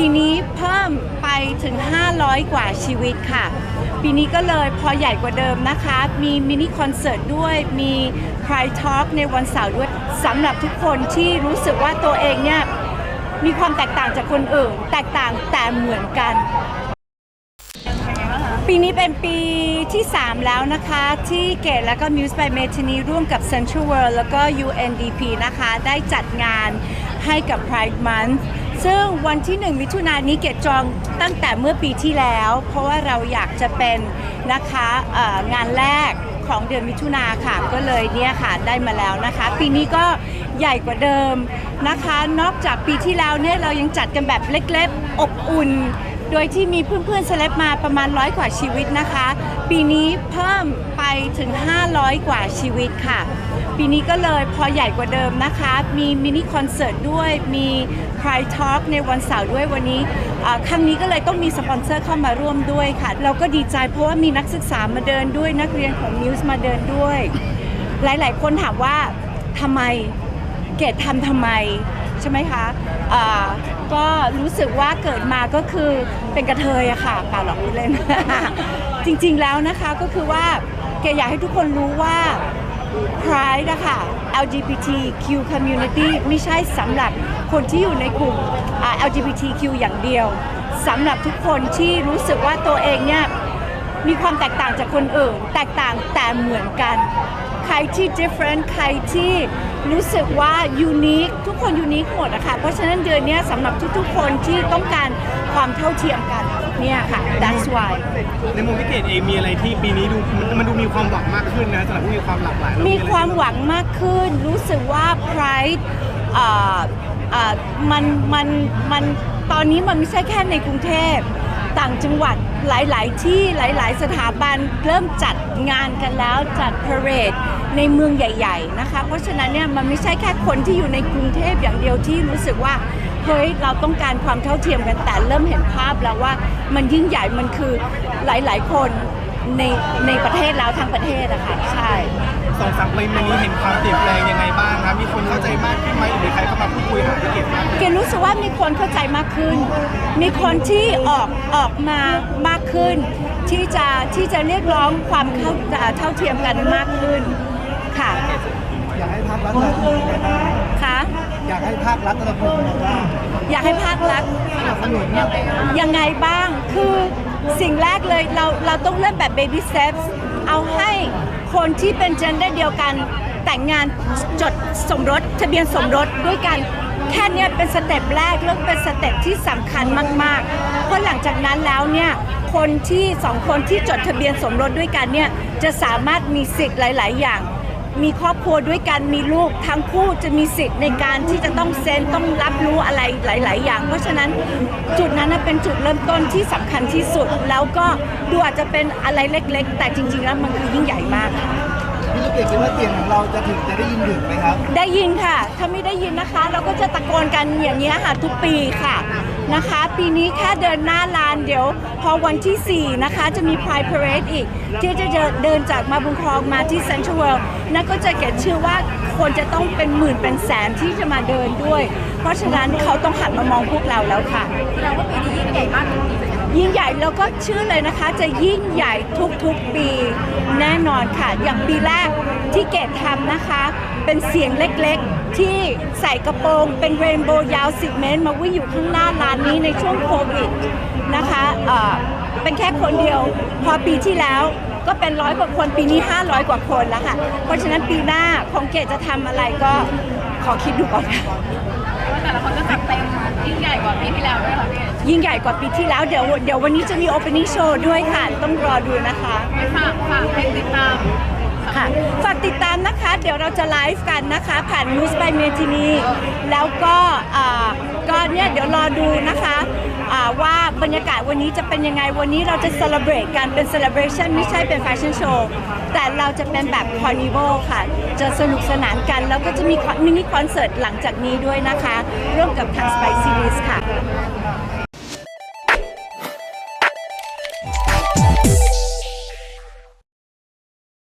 ปีนี้เพิ่มไปถึง 500 กว่าชีวิตค่ะ ปีนี้ก็เลยพอใหญ่กว่าเดิมนะคะ มีมินิคอนเสิร์ตด้วย มีคลายทอล์กในวันเสาร์ด้วยสำหรับทุกคนที่รู้สึกว่าตัวเองเนี่ยมีความแตกต่างจากคนอื่น แตกต่างแต่เหมือนกัน ปีนี้เป็นปีที่ 3 แล้วนะคะ ที่เกตและก็ Muse by m e t i n i ร่วมกับ Central World แล้วก็ UNDP นะคะ ได้จัดงานให้กับ Pride Month ซึ่งวันที่ 1 มิถุนายนนี้เกตจองตั้งแต่เมื่อปีที่แล้ว เพราะว่าเราอยากจะเป็นนะคะงานแรกของเดือนมิถุนาค่ะ ก็เลยเนี่ยค่ะได้มาแล้วนะคะ ปีนี้ก็ใหญ่กว่าเดิมนะคะ นอกจากปีที่แล้วเนี่ยเรายังจัดกันแบบเล็กๆ อบอุ่น โดยที่มีเพื่อนๆเซเลบมาประมาณร้อยกว่าชีวิตนะคะ ปีนี้เพิ่มไปถึง 500 กว่าชีวิตค่ะ ปีนี้ก็เลยพอใหญ่กว่าเดิมนะคะ มีมินิคอนเสิร์ตด้วย มีคลายทอล์กในวันเสาร์ด้วยวันนี้ครั้งนี้ก็เลยต้องมีสปอนเซอร์เข้ามาร่วมด้วยค่ะ เราก็ดีใจเพราะว่ามีนักศึกษามาเดินด้วยนักเรียนของมิวส์มาเดินด้วย หลายๆ คนถามว่าทำไมเกดทำทำไมใช่ไหมคะก็รู้สึกว่าเกิดมาก็คือเป็นกระเทยอะค่ะเปล่าหรอกเล่น จริงๆแล้วนะคะก็คือว่าเกดอยากให้ทุกคนรู้ว่า Pride นะคะ LGBTQ community ไม่ใช่สำหรับคนที่อยู่ในกลุ่ม LGBTQ อย่างเดียวสำหรับทุกคนที่รู้สึกว่าตัวเองเนี่ยมีความแตกต่างจากคนอื่น แตกต่างแต่เหมือนกัน ใครที่ different ใครที่ รู้สึกว่า unique ทุกคน unique หมดอะค่ะเพราะฉะนั้นเดือนเนี้ยสำหรับทุกๆ คนที่ต้องการความเท่าเทียมกันเนี่ยค่ะ that's why ในมุมพี่เกดเองมีอะไรที่ปีนี้ดูมันดูมีความหวังมากขึ้นนะสำหรับผู้มีความหลากหลายแล้มีอะไรความหวังมากขึ้น รู้สึกว่า Pride อ่าอ่ามันมันมันตอนนี้มันไม่ใช่แค่ในกรุงเทพ ต่างจังหวัดหลาย ๆ ที่หลาย ๆ สถาบันเริ่มจัดงานกันแล้วจัดพาเรดในเมืองใหญ่ ๆ นะคะ เพราะฉะนั้นเนี่ยมันไม่ใช่แค่คนที่อยู่ในกรุงเทพอย่างเดียวที่รู้สึกว่าเฮ้ยเราต้องการความเท่าเทียมกันแต่เริ่มเห็นภาพแล้วว่ามันยิ่งใหญ่มันคือหลาย ๆ คนในในประเทศแล้วทั้งประเทศอะค่ะใช่สองสามปีมานี้เห็นความเปลี่ยนแปลงยังไงบ้างครับมีคนเข้าใจมาก กรู้สึกว่ามีคนเข้าใจมากขึ้น มีคนที่ออกออกมามากขึ้น ที่จะที่จะเรียกร้องความเข้าเท่าเทียมกันมากขึ้นค่ะ อยากให้ภาครัฐระดมยังไงบ้างค่ะอยากให้ภาครัฐระดมยังไงบ้างอยากให้ภาครัฐสนับสนุนเนี่ยยังไงบ้าง คือสิ่งแรกเลยเราเราต้องเริ่มแบบ baby steps เอาให้คนที่เป็น gender เดียวกันแต่งงานจดสมรสทะเบียนสมรสด้วยกัน แค่นี้เป็นสเต็ปแรกแล้วเป็นสเต็ปที่สำคัญมากๆ เพราะหลังจากนั้นแล้วเนี่ยคนที่สองคนที่จดทะเบียนสมรสด้วยกันเนี่ยจะสามารถมีสิทธิ์หลาย ๆ อย่าง มีครอบครัวด้วยกันมีลูกทั้งคู่จะมีสิทธิ์ในการที่จะต้องเซ็นต้องรับรู้อะไรหลาย ๆ อย่าง เพราะฉะนั้นจุดนั้นเป็นจุดเริ่มต้นที่สำคัญที่สุด แล้วก็ดูอาจจะเป็นอะไรเล็ก ๆ แต่จริง ๆ แล้วมันคือยิ่งใหญ่มากค่ะ พี่ลูกเกดคิดว่าเสียงของเราจะถึงจะได้ยินถึงไหมครับ ได้ยินค่ะ ถ้าไม่ได้ยินนะคะ เราก็จะตะโกนกันอย่างนี้ยค่ะทุกปีค่ะนะคะ ปีนี้แค่เดินหน้าลานเดี๋ยว พอวันที่ 4 นะคะ จะมี Pride Parade อีก ที่จะเดินจากมาบุญครองมาที่ Central World นั่นก็จะเก็ตชื่อว่าคนจะต้องเป็นหมื่นเป็นแสนที่จะมาเดินด้วย เพราะฉะนั้นเขาต้องหันมามองพวกเราแล้วค่ะแสดงว่าปีนี้ยิ่งใหญ่มากจริงๆเล ยิ่งใหญ่แล้วก็ชื่อเลยนะคะ จะยิ่งใหญ่ทุกๆปีแน่นอนค่ะ อย่างปีแรกที่เกดทำนะคะ เป็นเสียงเล็กๆ ที่ใส่กระโปรง เป็นเรนโบว์ยาว 10 เมตร มาวิ่งอยู่ข้างหน้าร้านนี้ในช่วงโควิดนะคะเออเป็นแค่คนเดียวพอปีที่แล้วก็เป็นร้อยกว่าคนปีนี้ 500 กว่าคนแล้วค่ะ เพราะฉะนั้นปีหน้าของเกดจะทำอะไรก็ขอคิดดูก่อนค่ะ ว่าแต่ละคนก็จัดเต็มยิ่งใหญ่กว่าปีที่แล้วด้วยค่ะพี่ยิ่งใหญ่กว่าปีที่แล้วเดี๋ยวเดี๋ยววันนี้จะมี opening show ด้วยค่ะ ต้องรอดูนะคะ ไปฝากฝากให้ติดตาม ค่ะ ฝากติดตามนะคะ เดี๋ยวเราจะไลฟ์กันนะคะ ผ่าน News by m e t i n i แล้วก็อ่าก็เนี่ยเดี๋ยวรอดูนะคะอ่าว่าบรรยากาศวันนี้จะเป็นยังไง วันนี้เราจะ celebrate กันเป็น celebration ไม่ใช่เป็น fashion show แต่เราจะเป็นแบบ carnival ค่ะ จะสนุกสนานกัน แล้วก็จะมีมินิคอนเสิร์ตหลังจากนี้ด้วยนะคะ ร่วมกับทาง Spice Series ค่ะ